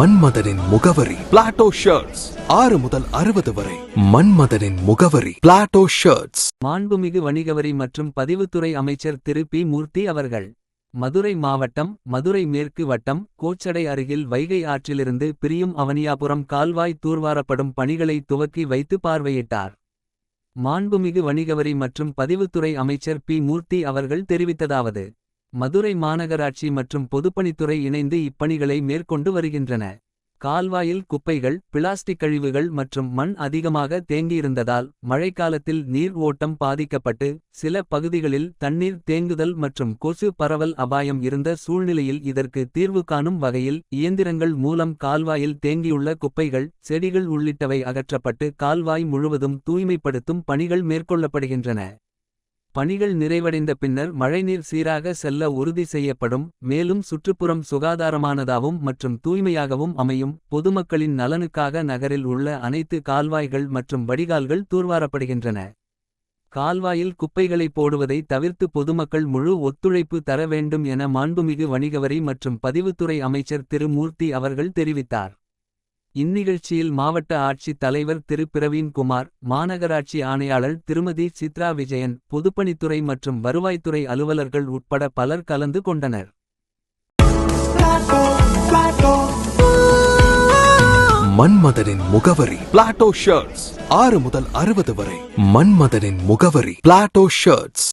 மன்மதனின் முகவரி Plato shirts ஆறு முதல் அறுபது வரை மன்மதனின் முகவரி பிளாட்டோ ஷர்ட்ஸ் மாண்புமிகு வணிகவரி மற்றும் பதிவுத்துறை அமைச்சர் திரு பி மூர்த்தி அவர்கள் மதுரை மாவட்டம் மதுரை மேற்கு வட்டம் கோச்சடை அருகில் வைகை ஆற்றிலிருந்து பிரியும் அவனியாபுரம் கால்வாய் தூர்வாரப்படும் பணிகளை துவக்கி வைத்து பார்வையிட்டார். மாண்புமிகு வணிகவரி மற்றும் பதிவுத்துறை அமைச்சர் பி மூர்த்தி அவர்கள் தெரிவித்ததாவது மதுரை மாநகராட்சி மற்றும் பொதுப்பணித்துறை இணைந்து இப்பணிகளை மேற்கொண்டு வருகின்றன. கால்வாயில் குப்பைகள் பிளாஸ்டிக் கழிவுகள் மற்றும் மண் அதிகமாக தேங்கியிருந்ததால் மழைக்காலத்தில் நீர் ஓட்டம் பாதிக்கப்பட்டு சில பகுதிகளில் தண்ணீர் தேங்குதல் மற்றும் கொசு பரவல் அபாயம் இருந்த சூழ்நிலையில் இதற்கு தீர்வு காணும் வகையில் இயந்திரங்கள் மூலம் கால்வாயில் தேங்கியுள்ள குப்பைகள் செடிகள் உள்ளிட்டவை அகற்றப்பட்டு கால்வாய் முழுவதும் தூய்மைப்படுத்தும் பணிகள் மேற்கொள்ளப்படுகின்றன. பணிகள் நிறைவடைந்த பின்னர் மழைநீர் சீராக செல்ல உறுதி செய்யப்படும் மேலும் சுற்றுப்புறம் சுகாதாரமானதாகவும் மற்றும் தூய்மையாகவும் அமையும். பொதுமக்களின் நலனுக்காக நகரில் உள்ள அனைத்து கால்வாய்கள் மற்றும் வடிகால்கள் தூர்வாரப்படுகின்றன. கால்வாயில் குப்பைகளை போடுவதை தவிர்த்து பொதுமக்கள் முழு ஒத்துழைப்பு தர வேண்டும் என மாண்புமிகு வணிகவரி மற்றும் பதிவுத்துறை அமைச்சர் திரு மூர்த்தி அவர்கள் தெரிவித்தார். இந்நிகழ்ச்சியில் மாவட்ட ஆட்சித் தலைவர் திரு பிரவீன்குமார் மாநகராட்சி ஆணையாளர் திருமதி சித்ரா விஜயன் பொதுப்பணித்துறை மற்றும் வருவாய்த்துறை அலுவலர்கள் உட்பட பலர் கலந்து கொண்டனர். மன்மதனின் முகவரி பிளாட்டோ ஷர்ட்ஸ் ஆறு முதல் அறுபது வரை. மன்மதனின் முகவரி பிளாட்டோ ஷர்ட்ஸ்